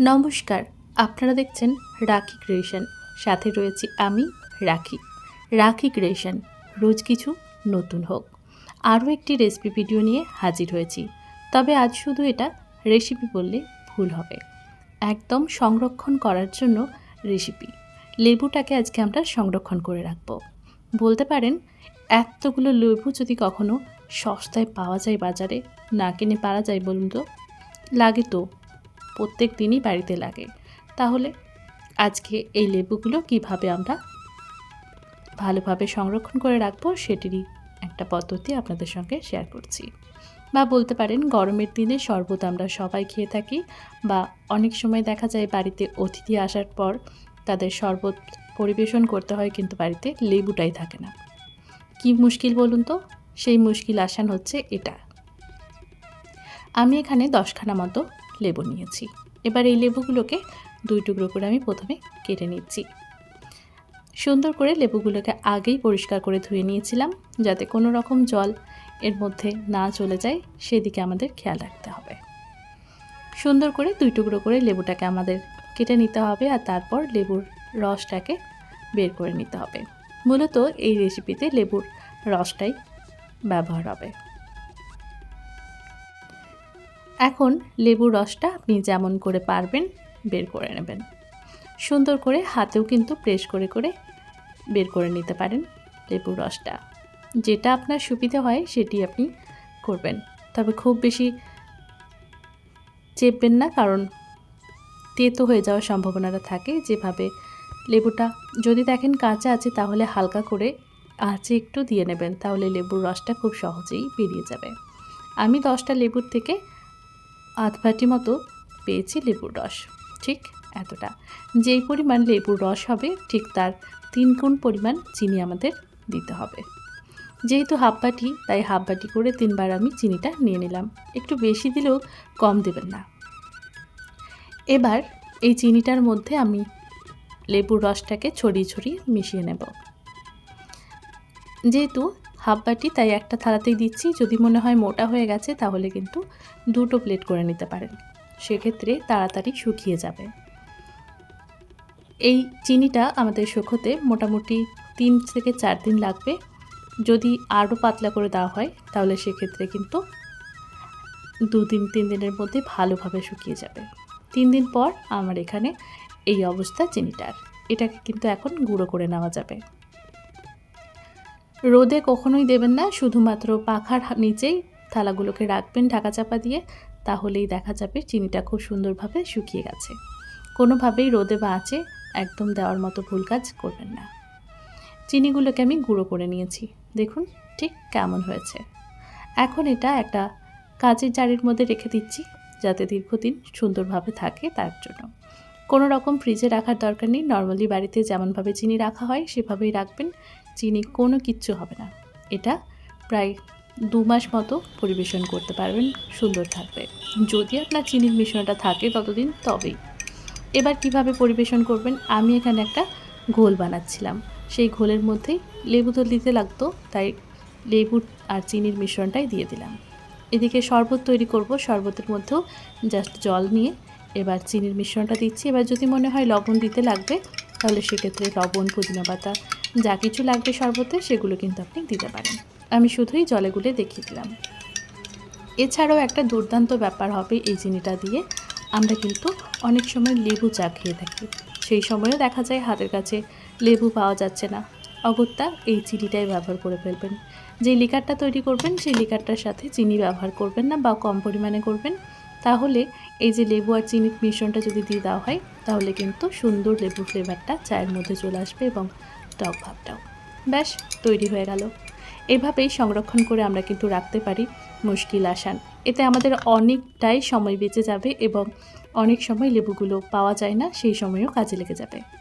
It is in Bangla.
নমস্কার, আপনারা দেখছেন রাখি ক্রিয়েশন। সাথে রয়েছি আমি, রাখি। রাখি ক্রিয়েশন, রোজ কিছু নতুন হোক। আরও একটি রেসিপি ভিডিও নিয়ে হাজির হয়েছি। তবে আজ শুধু এটা, রেসিপি বললে ভুল হবে। একদম সংরক্ষণ করার জন্য রেসিপি। লেবুটাকে আজকে আমরা সংরক্ষণ করে রাখব। বলতে পারেন, এতগুলো লেবু যদি কখনো সস্তায় পাওয়া যায় বাজারে, না কিনে পারা যায় বলুন তো? লাগে তো। প্রত্যেক দিনই বাড়িতে লাগে। তাহলে আজকে এই লেবুগুলো কীভাবে আমরা ভালোভাবে সংরক্ষণ করে রাখব সেটিরই একটা পদ্ধতি আপনাদের সঙ্গে শেয়ার করছি। বা বলতে পারেন, গরমের দিনে শরবত আমরা সবাই খেয়ে থাকি বা অনেক সময় দেখা যায় বাড়িতে অতিথি আসার পর তাদের শরবত পরিবেশন করতে হয় কিন্তু বাড়িতে লেবুটাই থাকে না। কি মুশকিল বলুন তো? সেই মুশকিল আসান হচ্ছে এটা। আমি এখানে দশখানা মতো লেবু নিয়েছি। এবার এই লেবুগুলোকে দুই টুকরো করে আমি প্রথমে কেটে নিচ্ছি। সুন্দর করে লেবুগুলোকে আগেই পরিষ্কার করে ধুয়ে নিয়েছিলাম যাতে কোনো রকম জল এর মধ্যে না চলে যায়, সেদিকে আমাদের খেয়াল রাখতে হবে। সুন্দর করে দুই টুকরো করে লেবুটাকে আমাদের কেটে নিতে হবে আর তারপর লেবুর রসটাকে বের করে নিতে হবে। মূলত এই রেসিপিতে লেবুর রসটাই ব্যবহার হবে। এখন লেবুর রসটা আপনি যেমন করে পারবেন বের করে নেবেন। সুন্দর করে হাতেও কিন্তু প্রেস করে করে বের করে নিতে পারেন লেবুর রসটা। যেটা আপনার সুবিধা হয় সেটি আপনি করবেন। তবে খুব বেশি চেপবেন না, কারণ তেতো হয়ে যাওয়ার সম্ভাবনাটা থাকে। যেভাবে লেবুটা যদি দেখেন কাঁচা আছে, তাহলে হালকা করে আঁচে একটু দিয়ে নেবেন, তাহলে লেবুর রসটা খুব সহজেই বেরিয়ে যাবে। আমি দশটা লেবুর থেকে আধ বাটি মতো পেয়েছি লেবুর রস। ঠিক এতটা। যেই পরিমাণ লেবুর রস হবে, ঠিক তার তিন গুণ পরিমাণ চিনি আমাদের দিতে হবে। যেহেতু হাফ বাটি তাই হাফ বাটি করে তিনবার আমি চিনিটা নিয়ে নিলাম। একটু বেশি দিলেও কম দেবেন না। এবার এই চিনিটার মধ্যে আমি লেবুর রসটাকে ছড়িয়ে ছড়িয়ে মিশিয়ে নেব। যেহেতু হাফ বাটি তাই একটা থালাতেই দিচ্ছি। যদি মনে হয় মোটা হয়ে গেছে, তাহলে কিন্তু দুটো প্লেট করে নিতে পারেন। সেক্ষেত্রে তাড়াতাড়ি শুকিয়ে যাবে। এই চিনিটা আমাদের শুকোতে মোটামুটি তিন থেকে চার দিন লাগবে। যদি আরও পাতলা করে দেওয়া হয়, তাহলে সেক্ষেত্রে কিন্তু দু দিন, তিন দিনের মধ্যে ভালোভাবে শুকিয়ে যাবে। তিন দিন পর আমার এখানে এই অবস্থা চিনিটার। এটাকে কিন্তু এখন গুঁড়ো করে নেওয়া যাবে। রোদে কখনোই দেবেন না, শুধুমাত্র পাখার নিচেই থালাগুলোকে রাখবেন ঢাকা চাপা দিয়ে, তাহলেই দেখা যাবে চিনিটা খুব সুন্দরভাবে শুকিয়ে গেছে। কোনোভাবেই রোদে বা আঁচে একদম দেওয়ার মতো ভুল কাজ করবেন না। চিনিগুলোকে আমি গুঁড়ো করে নিয়েছি। দেখুন ঠিক কেমন হয়েছে। এখন এটা একটা কাচের জারের মধ্যে রেখে দিচ্ছি, যাতে দীর্ঘদিন সুন্দরভাবে থাকে তার জন্য। কোনো রকম ফ্রিজে রাখার দরকার নেই। নর্মালি বাড়িতে যেমনভাবে চিনি রাখা হয়, সেভাবেই রাখবেন। চিনি কোনো কিচ্ছু হবে না। এটা প্রায় দু মাস মতো পরিবেশন করতে পারবেন, সুন্দর থাকবে। যদি আপনার চিনির মিশ্রণটা থাকে ততদিন, তবেই। এবার কীভাবে পরিবেশন করবেন? আমি এখানে একটা ঘোল বানাচ্ছিলাম। সেই ঘোলের মধ্যেই লেবু তো দিতে লাগতো, তাই লেবু আর চিনির মিশ্রণটাই দিয়ে দিলাম। এদিকে শরবত তৈরি করব। শরবতের মধ্যেও জাস্ট জল নিয়ে এবার চিনির মিশ্রণটা দিচ্ছি। এবার যদি মনে হয় লবণ দিতে লাগবে, তাহলে সেক্ষেত্রে লবণ, পুদিনা পাতা যা কিছু লাগবে শরবতে সেগুলো কিন্তু আপনি দিতে পারেন। আমি শুধুই জলে গুলে দেখিয়ে দিলাম। এছাড়াও একটা দুর্দান্ত ব্যাপার হবে এই চিনিটা দিয়ে। আমরা কিন্তু অনেক সময় লেবু চা খেয়ে থাকি। সেই সময়ও দেখা যায় হাতের কাছে লেবু পাওয়া যাচ্ছে না। অগত্যা এই চিনিটাই ব্যবহার করে ফেলবেন। যে লিকারটা তৈরি করবেন, সেই লিকারটার সাথে চিনি ব্যবহার করবেন না বা কম পরিমাণে করবেন। তাহলে এই যে লেবু আর চিনির মিশ্রণটা যদি দিয়ে দেওয়া হয়, তাহলে কিন্তু সুন্দর লেবু ফ্লেভারটা চায়ের মধ্যে চলে আসবে এবং টক ভাবটাও ব্যাস, তৈরি হয়ে গেল। এভাবেই সংরক্ষণ করে আমরা কিন্তু রাখতে পারি মুশকিল আসান। এতে আমাদের অনেকটাই সময় বেঁচে যাবে এবং অনেক সময় লেবুগুলো পাওয়া যায় না, সেই সময়ও কাজে লেগে যাবে।